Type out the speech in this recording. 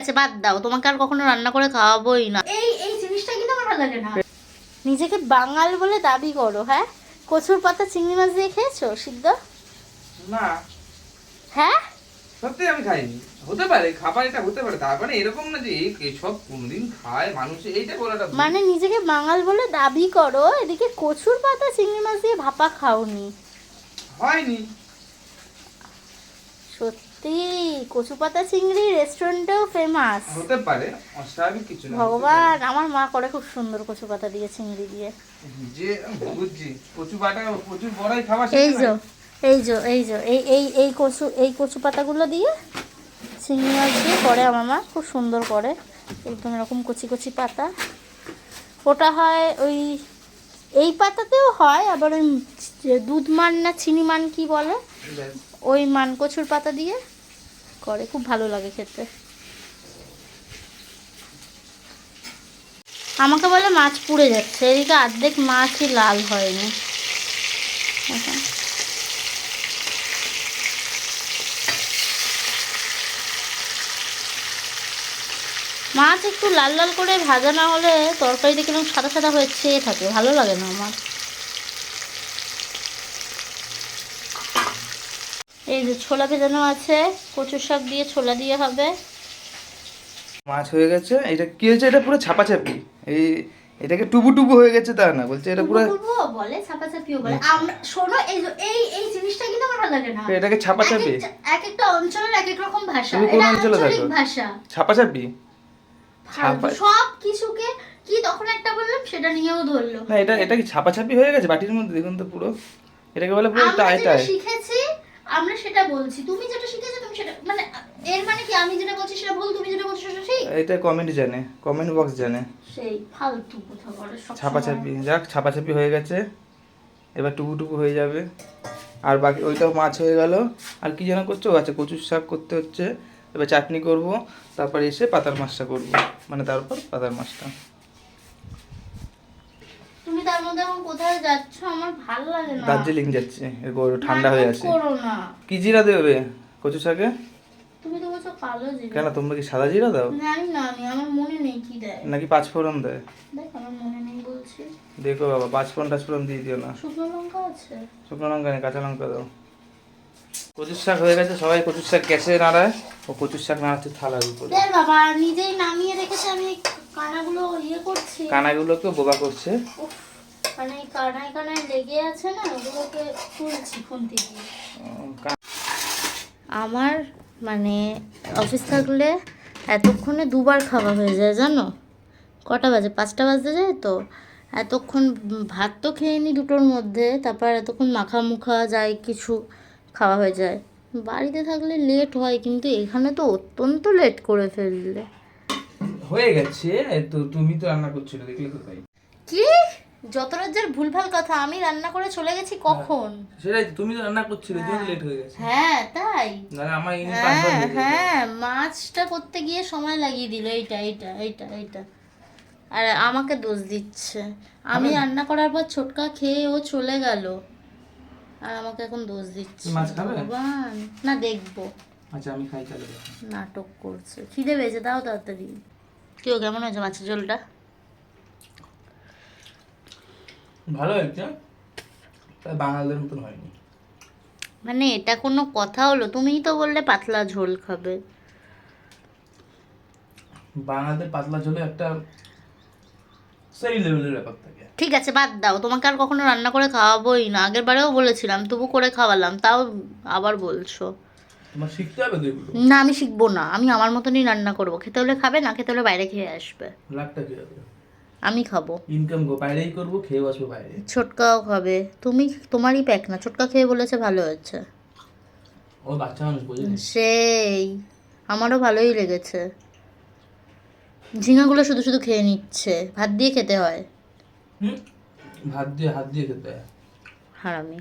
আচ্ছা বাদ দাও। তোমাকে আর কখনো রান্না করে খাওয়াবোই না। এই এই জিনিসটা কিন্তু আমার ভালো লাগে না। নিজেকে বাঙাল বলে দাবি করো হ্যাঁ? কচুর পাতা চিংড়ি মাছ দিয়ে খেয়েছো সিদ্ধ? না। হ্যাঁ? সত্যি আমি খাইনি। হতে পারে খাবার এটা হতে পারে তার মানে এরকম না যে এসব কোনদিন খায় মানুষ এইটা বলাটা মানে নিজেকে বাঙাল বলে দাবি করো এদিকে কচুর পাতা চিংড়ি মাছ দিয়ে ভাপা খাওনি। হয়নি। সত্যি কচু পাতা চিংড়ি রেস্টুরেন্টেও ফেমাস হতে পারে অস্বাভাবিক কিছু না ভগবান আমার মা করে খুব সুন্দর কচু পাতা দিয়ে চিংড়ি দিয়ে। যে বুঝছি প্রচুর বাটা প্রচুর বড়াই খাবার এই যে এই যে এই যে এই এই এই কচু এই কচু পাতাগুলো দিয়ে চিংড়ি মাছ দিয়ে করে আমার মা খুব সুন্দর করে। একদম এরকম কচি কচি পাতা। ওটা হয় ওই এই পাতাতেও হয় আবার ওই দুধ মান না চিনি মান কি বলে। ওই মান কচুর পাতা দিয়ে করে, খুব ভালো লাগে খেতে। আমাকে বলে মাছ পুড়ে যাচ্ছে, এদিকে অর্ধেক মাছই লাল হয়নি। মাছ একটু লাল লাল করে ভাজা না হলে তরকারিতে কীরকম সাদা সাদা হয়ে চেয়ে থাকে, ভালো লাগে না আমার। এই যে ছোলা ভেজানো আছে কচুর শাক দিয়ে ছোলা দিয়ে হবে। মাছ হয়ে গেছে এটা কি হয়েছে? এটা পুরো ছাপাছাপি। এই এটাকে টুবু টুবু হয়ে গেছে তা না বলছে এটা পুরো বলে ছাপাছাপিও বলে। আমরা শোনো এই এই এই জিনিসটা কিন্তু আমার ভালো লাগে না। এটাকে ছাপাছাপি। এক একটা- এক একটা অঞ্চলের এক এক রকম ভাষা। তুমি কোন অঞ্চলে থাকো? ভাষা। ছাপাছাপি? সব কিছুকে কি তখন একটা বললাম সেটা নিয়েও ধরলো। না এটা এটা কি ছাপাছাপি হয়ে গেছে? বাটির মধ্যে দেখুন তো পুরো। এটাকে বলে পুরো টাই টাই শিখেছি আমরা সেটা বলছি। তুমি যেটা শিখেছো তুমি সেটা মানে এর মানে কি? আমি যেটা বলছি সেটা ভুল তুমি যেটা বলছো সেটা ঠিক এটা কমেন্ট জানে কমেন্ট বক্স জানে। সেই ফালতু কথা বলে সব ছাপাছাপি যাক ছাপাছাপি হয়ে গেছে। এবার টুকু টুকু হয়ে যাবে। আর বাকি ওইটাও মাছ হয়ে গেল। আর কি যেন করছ? আচ্ছা কচুর শাক করতে হচ্ছে। এবার চাটনি করব। তারপর এসে পাতার মাছটা করব। মানে তারপর পাতার মাছটা। তার মধ্যে এখন কোথায় যাচ্ছ? আমার ভালো লাগে না। দার্জিলিং যাচ্ছে এরকম ঠান্ডা হয়ে আছে। করো না। কি জিরা দেবে কচু শাকে? তুমি তো বলছো কালো জিরা। কেন তোমরা কি সাদা জিরা দাও? জানি না আমি আমার মনে নেই কি দেয়। নাকি পাঁচ ফোড়ন দেয়? দেখ আমার মনে নেই বলছি। দেখো বাবা পাঁচ ফোড়ন টাচ ফোড়ন দিয়ে দিও না। শুকনো লঙ্কা আছে? শুকনো লঙ্কা নেই কাঁচা লঙ্কা দাও। কচুর শাক হয়ে গেছে সবাই কচুর শাক গ্যাসে নাড়ায়। ও কচুর শাক নাড়াচ্ছে থালার উপরে। বাবা নিজেই নামিয়ে রেখেছে আমি কানাগুলো ইয়ে করছি। কানাগুলোকে বোবা করছে। মানে কানায় কানায় লেগে আছে না ওগুলোকে তুলছি খুন্তি দিয়ে আমার মানে অফিস থাকলে এতক্ষণে দুবার খাওয়া হয়ে যায় জানো? কটা বাজে? পাঁচটা বাজতে যায় তো। এতক্ষণ ভাত তো খেয়ে নি দুটোর মধ্যে তারপর এতক্ষণ মাখা মুখা যায় কিছু খাওয়া হয়ে যায়। বাড়িতে থাকলে লেট হয় কিন্তু এখানে তো অত্যন্ত লেট করে ফেললে। হয়ে গেছে তো তুমি তো রান্না করছিলে দেখলে কোথায় কি? যত রাজ্যের ভুলভাল কথা আমি রান্না করে চলে গেছি কখন? সেটাই তুমি তো রান্না করছিলে তুমি লেট হয়ে গেছে। হ্যাঁ তাই। নাহলে আমার ইনি হ্যাঁ হ্যাঁ মাছটা করতে গিয়ে সময় লাগিয়ে দিল এইটা এইটা এইটা এইটা। আর আমাকে দোষ দিচ্ছে। আমি রান্না করার পর ছোটকা খেয়ে ও চলে গেল। আর আমাকে এখন দোষ দিচ্ছে। মাছ খাবে? ভগবান। না দেখব। আচ্ছা আমি খাই তাহলে নাটক করছে। খিদে পেয়েছে দাও তাড়াতাড়ি। কেউ কেমন হয়েছে মাছের ঝোলটা? ভালো হয়েছে? বাঙালদের মতন হয়নি। মানে এটা কোনো কথা হলো? তুমিই তো বললে পাতলা ঝোল খাবে। বাঙালদের পাতলা ঝোলে একটা সেই লেভেলের ব্যাপার থাকে। ঠিক আছে বাদ দাও। তোমাকে আর কখনো রান্না করে খাওয়াবোই না। আগের বারেও বলেছিলাম তবু করে খাওয়ালাম। তাও আবার বলছো। তোমার শিখতে হবে না আমি শিখব না। আমি আমার মতনই রান্না করব। খেতে হলে খাবে না খেতে হলে বাইরে খেয়ে আসবে। লাখটা কি হবে আমি খাব। ইনকাম গো বাইরেই করব খেয়ে আসব বাইরে। ছোটকাও খাবে। তুমি তোমারই প্যাক না ছোটকা খেয়ে বলেছে ভালো হয়েছে। ও বাচ্চা মানুষ বোঝেনি সেই আমারও ভালোই লেগেছে। ঝিঙাগুলো শুধু শুধু খেয়ে নিচ্ছে ভাত দিয়ে খেতে হয়। হুম ভাত দিয়ে হাত দিয়ে খেতে হয়। হারামি।